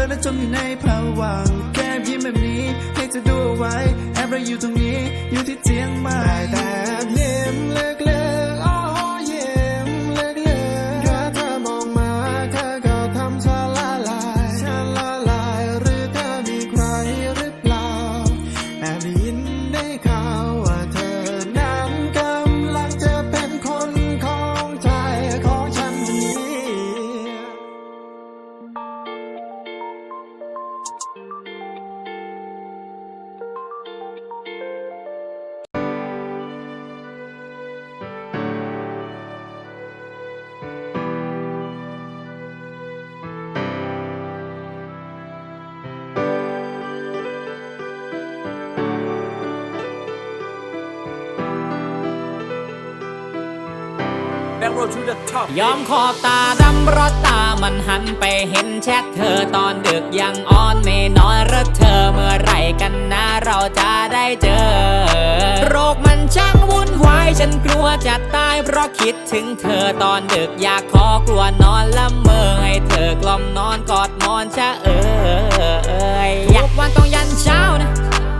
อาไปเพ้อและจมอยู่ในภวังแค่ยิ้มแบบนี้ให้เธอดูเอาไว้แอบเราอยู่ตรงนี้อยู่ที่เจียงใหม่แต่แอบยิ้มเล็กๆ ยอมขอบตาดำเพราะตามันหันไปเห็นแชทเธอตอนดึกยังอ่อนไม่นอนรักเธอเมื่อไหร่กันนะเราจะได้เจอ โรคมันช่างวุ่นวายฉันกลัวจะตายเพราะคิดถึงเธอตอนดึกอยากขอกลัวนอนละเมอให้เธอกล่อมนอนกอดหมอนชะเอยทุกวันต้องยันเช้านะ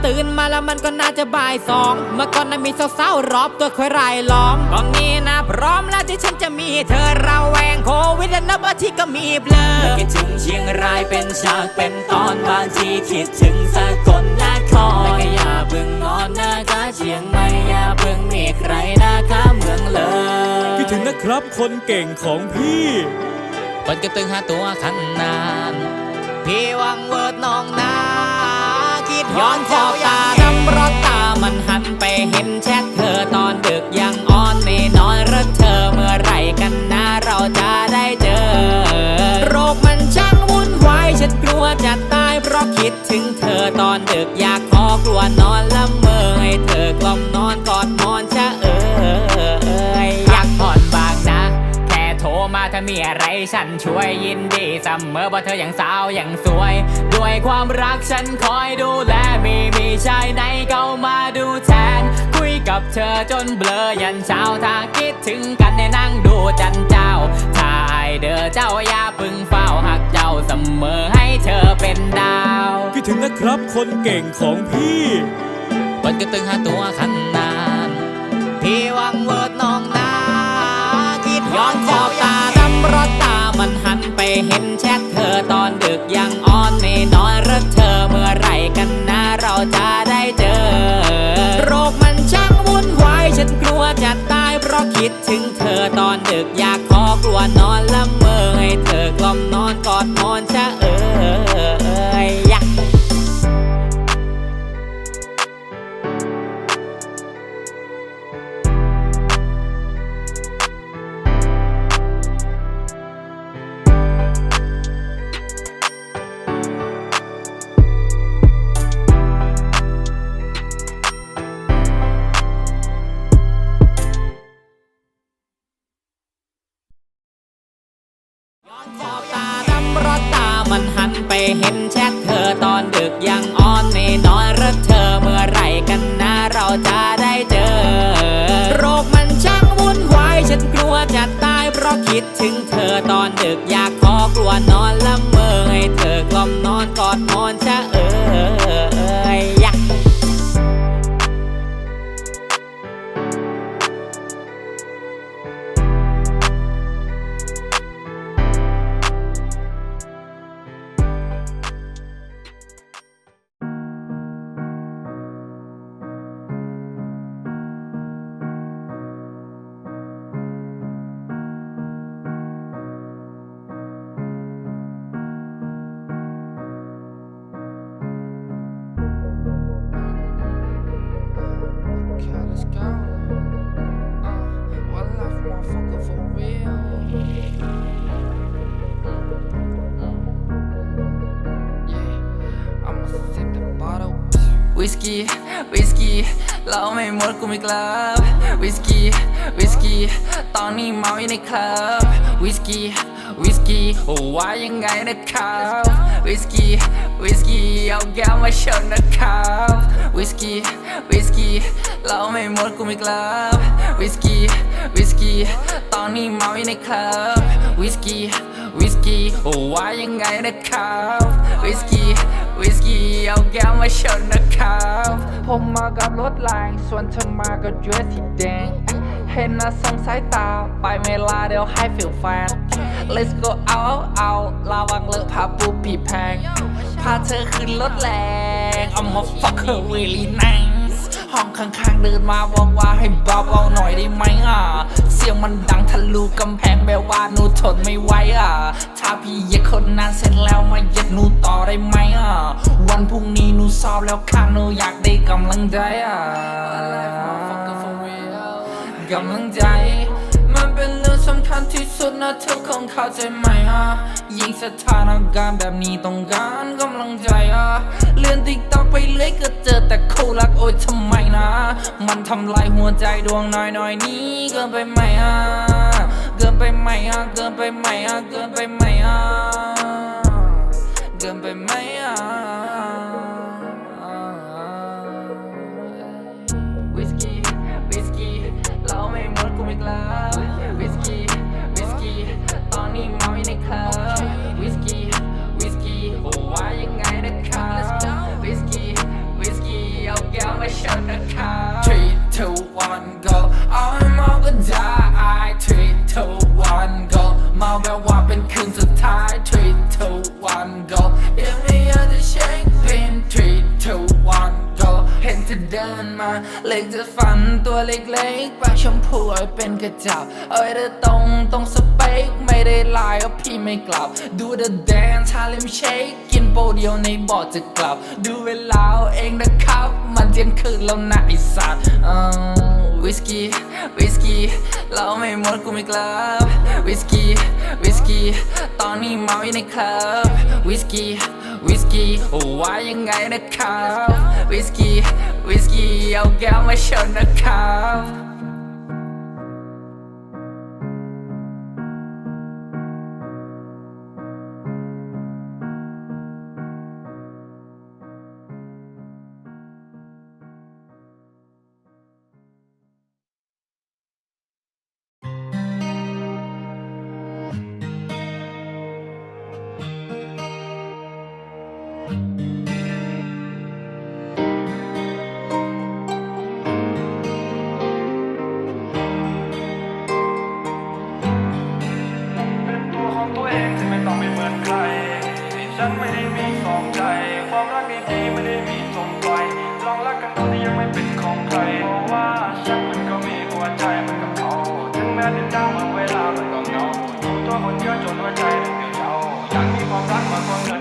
ตื่นมาแล้วมันก็น่าจะบ่ายสอง เมื่อก่อนนั้นมีสาวๆรอบตัวคอยรายล้อมตอนนี้นะพร้อมแล้วที่ฉันจะมีเธอเราแวงโควิดและนับอาทิตย์ก็มีเบลอคิดถึงเชียงรายเป็นฉากเป็นตอนบางทีคิดถึงสกลนครแต่ก็อย่าเพิ่งนอนนะคะเชียงใหม่อย่าเพิ่งมีใครนะคะเมืองเลยคิดถึงนะครับคนเก่งของพี่คนก็ตึงหาตัวขันนาน พี่หวังเวิร์ดน้องนาคิด ย้อนขอบตาดำเพราะตามันหันไปเห็นแชทเธอตอนดึกยังอ่อนไม่นอนรักเธอเมื่อไรกันนะเราจะได้เจอ โรคมันช่างวุ่นวายฉันกลัวจะตายเพราะคิดถึงเธอตอนดึกอยาก อะไรฉันช่วยยินดีเสมอเพราะเธออย่างสาวอย่างสวย ด้วยความรักฉันคอยดูแลมีมีชายไหนเข้ามาดูแทน คุยกับเธอจนเบลอยันเช้าถ้าคิดถึงกันในนั่งดูจันเจ้าถ้าไอายเด้อเจ้าอย่าพึ่งเฝ้าหักเจ้าเสมอให้เธอเป็นดาวคิดถึงนะครับคนเก่งของพี่เปิดกระตึงหาตัวขันนานพี่หวังเวิร์ดน้องนาคิดย้อนขอบตา เพราะตามันหันไปเห็นแชทเธอตอนดึกยังอ่อนไม่นอนรักเธอเมื่อไรกันนะเราจะได้เจอ โรคมันช่างวุ่นวายฉันกลัวจะตายเพราะคิดถึงเธอตอนดึกอยากขอกลัวนอนละเมอให้เธอกล่อมนอนกอดนอนชะ คิดถึงเธอตอนดึกอยาก วิสกี้วิสกี้เราไม่หมดกูไม่กลับวิสกี้วิสกี้ตอนนี้เมาอยู่ในคลับวิสกี้วิสกี้ว่ายังไงนะครับวิสกี้วิสกี้เอาแก้วมาชนนะครับวิสกี้วิสกี้เราไม่หมดกูไม่กลับวิสกี้วิสกี้ตอนนี้เมาอยู่ในคลับวิสกี้วิสกี้ว่ายังไงนะครับวิสกี้ วิสกี้เอาแก้วมาชนนะครับผมมากับรถแรงส่วนเธอมากับเดรสสีแดงเห็นนะส่งสายตา ไปไม่ลาเดี๋ยวให้ฟิลแฟน Let's go เอาเอาเอาระวังเลอะผ้าปูผีแพง พาเธอขึ้นรถแรง I'm a fucker really nice ห้องข้างๆเดินมาบอกว่าให้เบาๆหน่อยได้ไหมอะ เสียงมันดังทะลุกำแพงแบบว่าหนูทนไม่ไหวอะ ถ้าพี่เหย็ดคนนั้นเสร็จแล้วมาเหย็ดหนูต่อได้ไหมอะ วันพรุ่งนี้หนูสอบแล้วค่ะหนูอยากได้กำลังใจอะกำลังใจ ที่สุดนะเธอคงเข้าใจไหมอะยิ่งสถานการณ์แบบนี้ต้องการกำลังใจอะเลื่อนติ๊กต็อกไปเรื่อยก็เจอแต่คู่รักโอ๊ยทำไมนะ มันทำลายหัวใจดวงน้อยน้อยนี้เกินไปไหมอะเกินไปไหมอะเกินไปไหมอะเกินไปไหมอะเกินไปไหมอะวิสกี้วิสกี้เราไม่หมดกูไม่กลับ เล็กๆปากชมพูเอาไว้เป็นกระจับ เอาไว้เธอตรงตรงสเปคไม่ได้ลายก็พี่ไม่กลับ ดูเดอะแดนชาเลมเชคกินโปรเดียวในบอดจะกลับ ดูเวลาเองนะครับ มันเที่ยงคืนแล้วนะไอสัตว์อืมวิสกี้วิสกี้เราไม่หมดกูไม่กลับวิสกี้วิสกี้ตอนนี้เมาอยู่ในคลับวิสกี้ วิสกี้ว่ายังไงนะครับ วิสกี้วิสกี้เอาแก้วมาชนนะครับ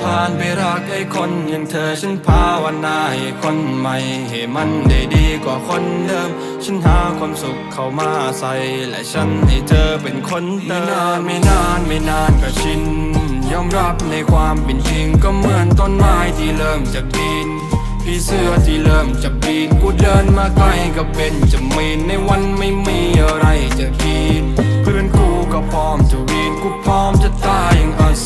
ผ่านไปรักไอ้คนอย่างเธอฉันภาวนาให้คนใหม่ให้มันได้ดีกว่าคนเดิม ฉันหาความสุขเข้ามาใส่ และฉันให้เธอเป็นคนเติมไม่นานไม่นานไม่นานก็ชิน ยอมรับในความเป็นจริงก็เหมือนต้นไม้ที่เริ่มจะปีนพี่เสื้อที่เริ่มจะปีนกูเดินมาใกล้ก็เป็นจะมีนในวันไม่มีอะไรจะกิน เพื่อนกูก็พร้อมจะวีนกูพร้อมจะตายอย่างอัศ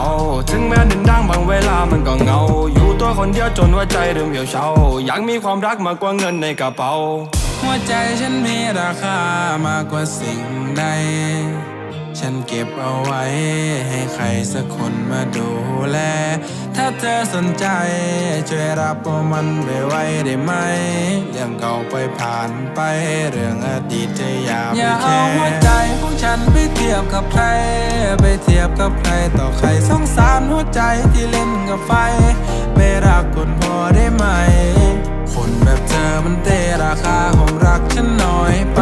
าถึงแม้ดินดังบางเวลามันก็เงา อยู่ตัวคนเดียวจนหัวใจเริ่มเหี่ยวเฉาอยากมีความรักมากกว่าเงินในกระเป๋า หัวใจฉันมีราคามากกว่าสิ่งใด ฉันเก็บเอาไว้ให้ใครสักคนมาดูแล ถ้าเธอสนใจ ช่วยรับเอามันไปไว้ได้ไหม เรื่อง เก่าไปผ่านไปเรื่องอดีตจะอย่าไปอย่าเอาหัวใจของฉันไปเทียบกับใคร ไปเทียบกับใครต่อใครสงสารหัวใจที่เล่นกับไฟไม่รักคนพอได้ไหม คนแบบเธอมันเตะราคาของรักฉันน้อยไป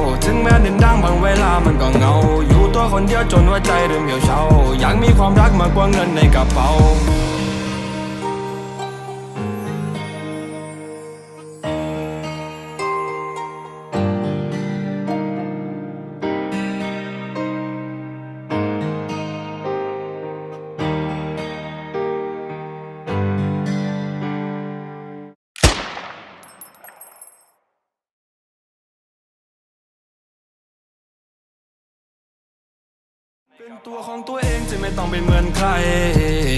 ถึงแม้เดินดังบางเวลามันก็เงา อยู่ตัวคนเดียวจนว่าใจเริ่มเหี่ยวเฉาอยากมีความรักมากกว่าเงินในกระเป๋า ร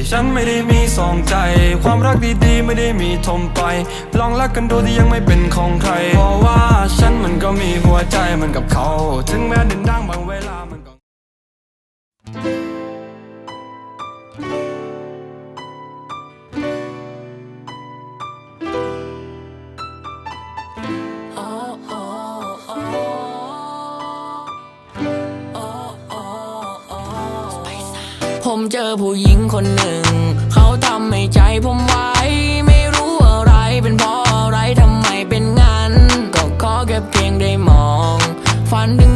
ฉันไม่ได้มีสองใจ ความรักดีๆ ไม่ได้มีทมไป ลองรักกันดูที่ยังไม่เป็นของใคร เพราะว่าฉันมันก็มีหัวใจมันกับเขา ถึงแม้เดินดังบางเวลามันก็ เจอผู้หญิงคนหนึ่ง เขาทำให้ใจผมไว้ ไม่รู้อะไรเป็นเพราะอะไรทำไมเป็นงั้น ก็ขอแค่เพียงได้มอง ฝันถึง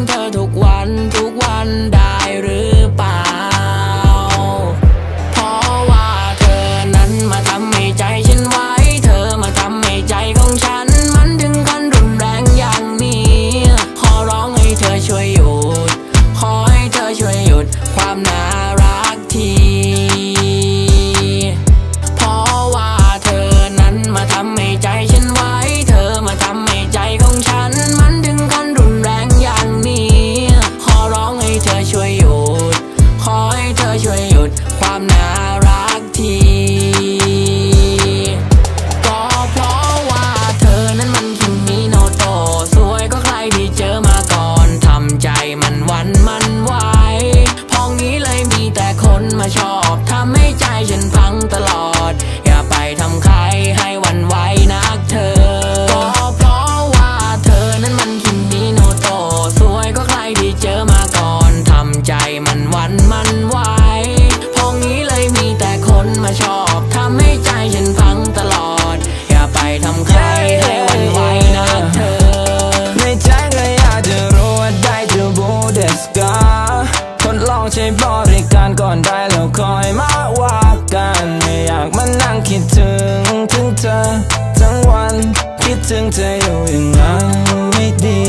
ถึงเธออยู่อย่างนั้นไม่ดี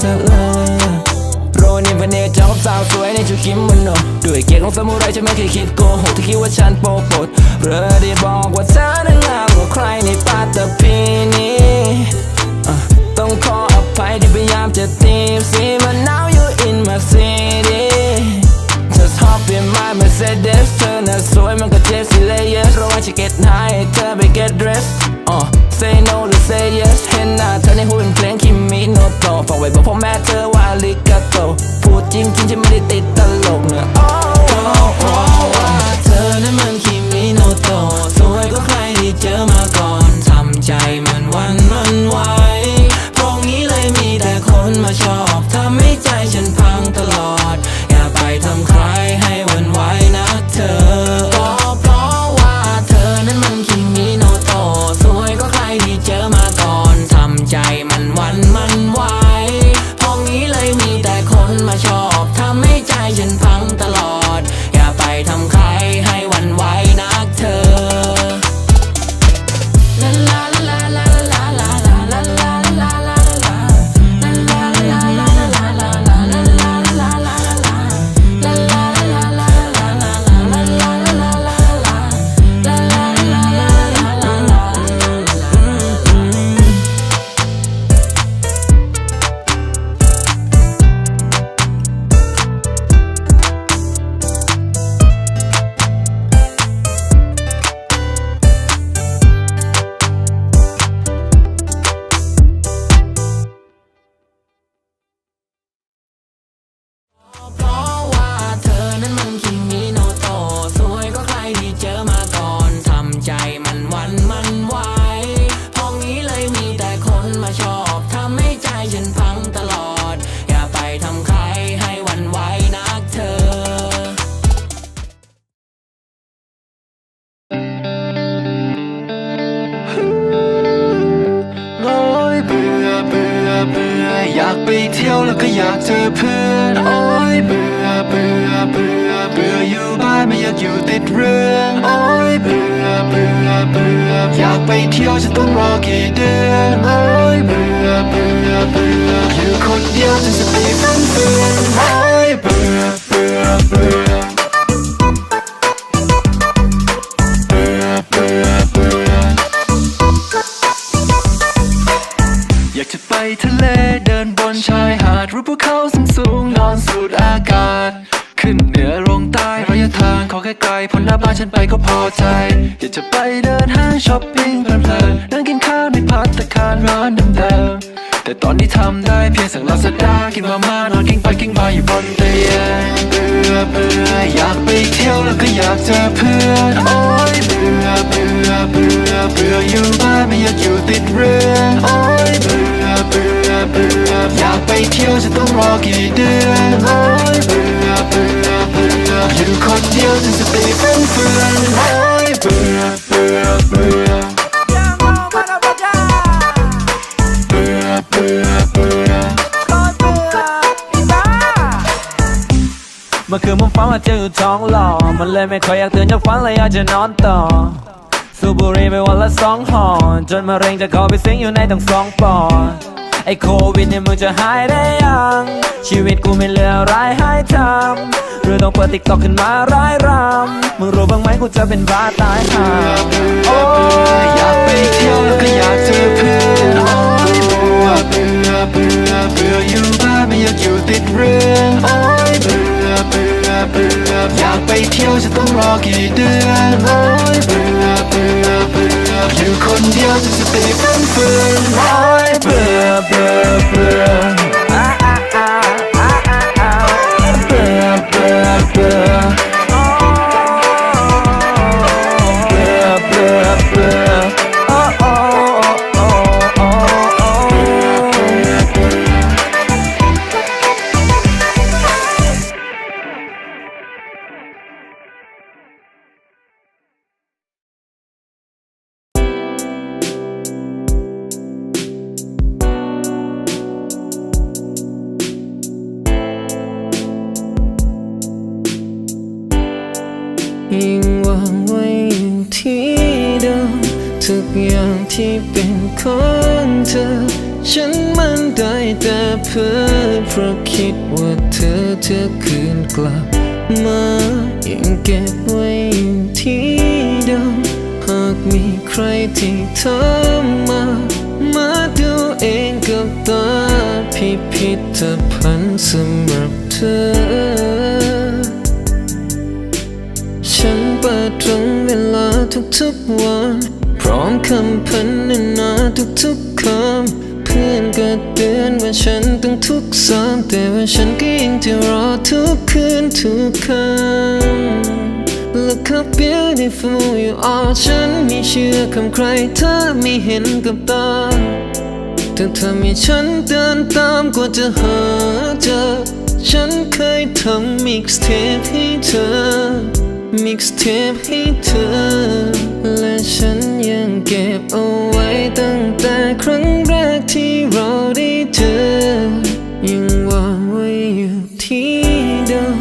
สักเลยโรนี่เป็นเนจ้าสาวสวยในชุดคิโมโนด้วยเกียรติของซามูไรฉันไม่เคยคิดโกหกที่คิดว่าฉันโปรปดเรือได้บอกว่าเธอนั้นงามกว่าใครในปัตตภีนี้ต้องขออภัยที่พยายามจะตีบสิ but now you in my city just hop in my Mercedes เธอน่ะสวยมันก็เจ็บสิเลย yes ระวังจะ get high เธอไป get dressed อะ say no หรือ say yes ในหูเป็นเพลงคิมิโนโตะฝากไว้บอกพ่อแม่เธอว่าริกาโตพูดจริงจริงฉันไม่ได้ติดตลกเนอ ฉันไปก็พอใจ อยากจะไปเดินห้างช้อปปิ้งเพลินๆนั่งกินข้าวในพัตตาคารร้านเดิมๆแต่ตอนนี้ทำได้เพียงสั่งลาซาด้ากินมาม่านอนกิ้งไปกิ้งมาอยู่บนเตียงเบื่อเบื่ออยากไปเที่ยวแล้วก็อยากเจอเพื่อนโอ้ยเบื่อเบื่อเบื่อเบื่ออยู่บ้านไม่อยากอยู่ติดเรื่องโอ้ยเบื่อเบื่อเบื่ออยากไปเที่ยวจะต้องรอกี่เดือนโอ้ยเบื่อ อยู่คนเดียวจนสติฟุ้งเฟือนโอ้ยเบื่อเบื่อเบื่อเบื่อเบื่อเบื่อเมื่อคืนผมฝันว่าเจออยู่ท้องหล่อมันเลยไม่ค่อยอยากตื่นจากฝันเลยอยากจะนอนต่อสูบบุหรี่ไปวันละสองห่อจนมะเร็งจะเข้าไปสิงอยู่ในทั้งสองปอด อ้โควิดเนี่ยมึงจะหายได้ยัง ชีวิตกูไม่เหลืออะไรให้ทำหรือต้องเปิดติ๊กต็อกขึ้นมาร้ายรำมึงรู้บ้างไหมกูจะเป็นบ้าตายห่าโอ้อยากไปเที่ยวแล้วก็อยากเจอเพื่อนโอ้ยเบื่อเบื่อเบื่อเบื่ออยู่บ้านไม่อยากอยู่ติดเรื่องโอ้ยเบื่อเบื่อเบื่ออยากไปเที่ยวจะต้องรอกี่เดือนโอ้ยเบื่อเบื่อ บอยู่คนเดียวจนสติฟุ้งเฟือนโอ้ยเบื่อเบื่อเบื่อ เก็บไว้อยู่ที่เดิมหากมีใครที่เธอมา มาดูเองกับตาพิพิธภัณฑ์สำหรับเธอ ฉันเปิดตรงเวลาทุกๆวัน พร้อมคำพันนาทุกๆคำ พื่อนก็เตือนว่าฉันต้องทุกซ้ำแต่ว่าฉันก็ยังจะรอทุกคืนทุกคำ Look how beautiful you are ฉันไม่เชื่อคำใครเธอไม่เห็นกับตาเธอทำให้ฉันเดินตามกว่าจะหาเจอ ฉันเคยทำ mixtape ให้เธอ mixtape ให้เธอ และฉันยังเก็บเอาไว้ตั้งแต่ครั้งแรกที่เราได้เจอ ยังวางไว้อยู่ที่เดิม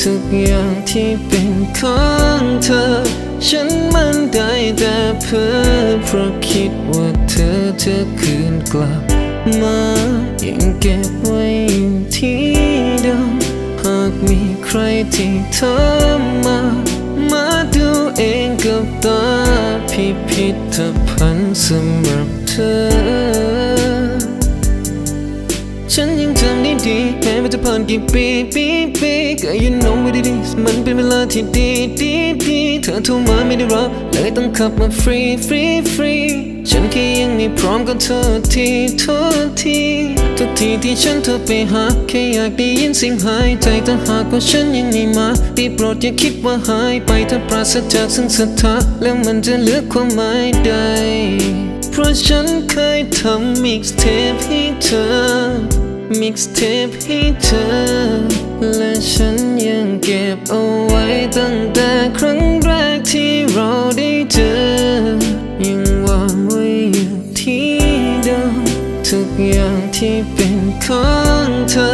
ทุกอย่างที่เป็นของเธอ ฉันมันได้แต่เพ้อเพราะคิดว่าเธอจะคืนกลับมายังเก็บไว้อยู่ที่เดิมหากมีใครที่เธอมา เองกับตาพิพิธภัณฑ์สำหรับเธอ ฉันยังจำได้ดีแม้ว่าจะผ่านกี่ปีปีปีก็ you know what it is มันเป็นเวลาที่ดีดีดีเธอโทรมาไม่ได้รับเลยต้องขับมาฟรีฟรีฟรีฉันแค่ยังไม่พร้อมก็โทษทีโทษทีทุกทีที่ฉันเธอไปหาแค่อยากได้ยินเสียงหายใจถ้าหากว่าฉันยังไม่มาได้โปรดอย่าคิดว่าหายไปถ้าปราศจากซึ่งศรัทธาแล้วมันจะเหลือความหมายใด พราะฉันเคยทำมิกซ์เทปให้เธอ มิกซ์เทปให้เธอ และฉันยังเก็บเอาไว้ตั้งแต่ครั้งแรกที่เราได้เจอ ยังวางไว้อยู่ที่เดิมทุกอย่างที่เป็นของเธอ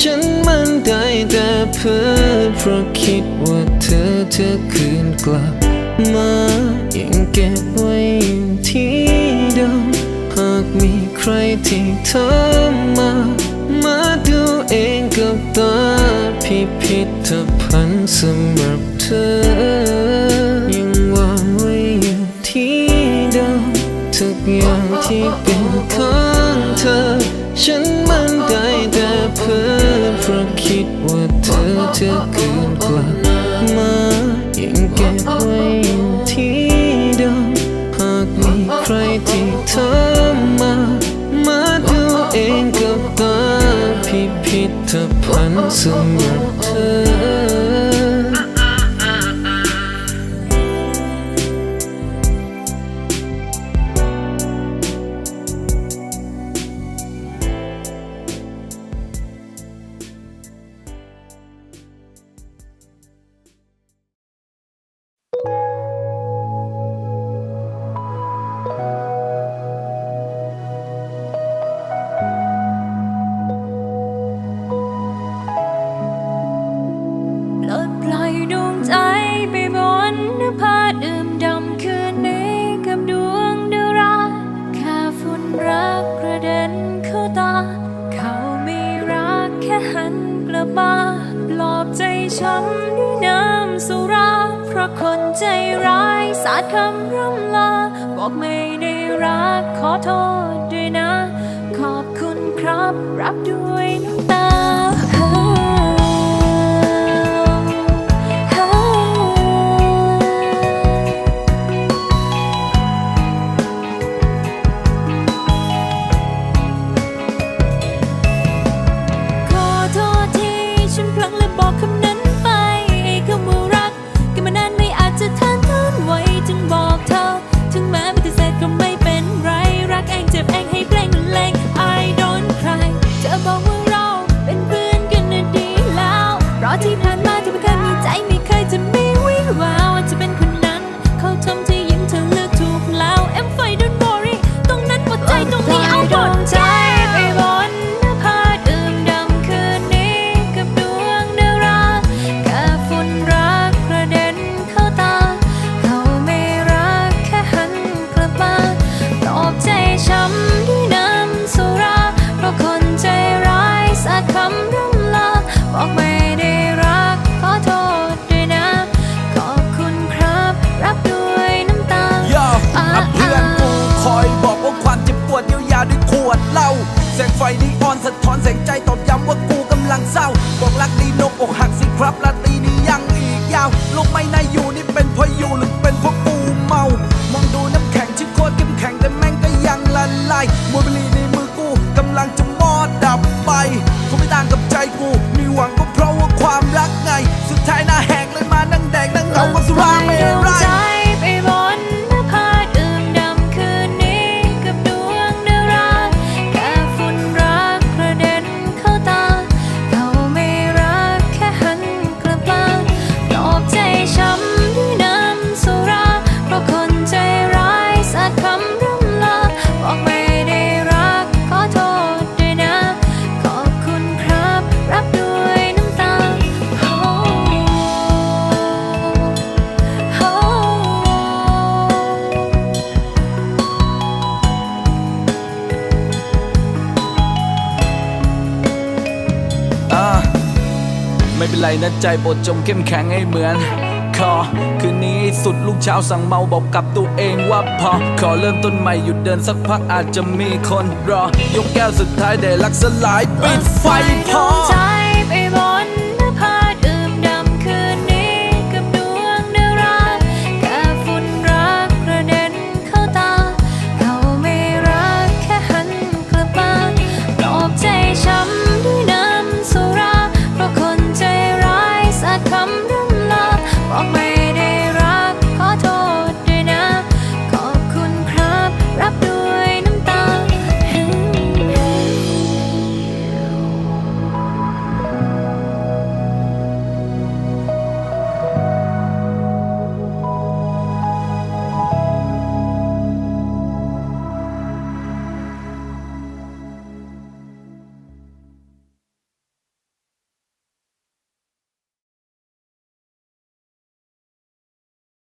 ฉันมันได้แต่เพ้อเพราะคิดว่าเธอจะคืนกลับมายังเก็บไว้อยู่ที่ ใครที่เธอมา มาดูเองกับตาพิพิธภัณฑ์สำหรับเธอ ยังวางไว้อยู่ที่เดิมทุกอย่างที่เป็นของเธอ ฉันมันได้แต่เพื่อเพราะคิดว่าเธอเธอ Parça bensin น้ำสุรา เพราะคนใจร้าย สาดคำร่ำลา บอกไม่ได้รัก ขอโทษด้วยนะ ขอบคุณครับ รับด้วยนะ why และใจบดจมเข้มแข็งให้เหมือน คอคืนนี้สุดลูกเช้าสั่งเมาบอกกับตัวเองว่าพอ ขอเริ่มต้นใหม่หยุดเดินสักพักอาจจะมีคนรอ ยกแก้วสุดท้ายได้รักสลายปิดไฟพอ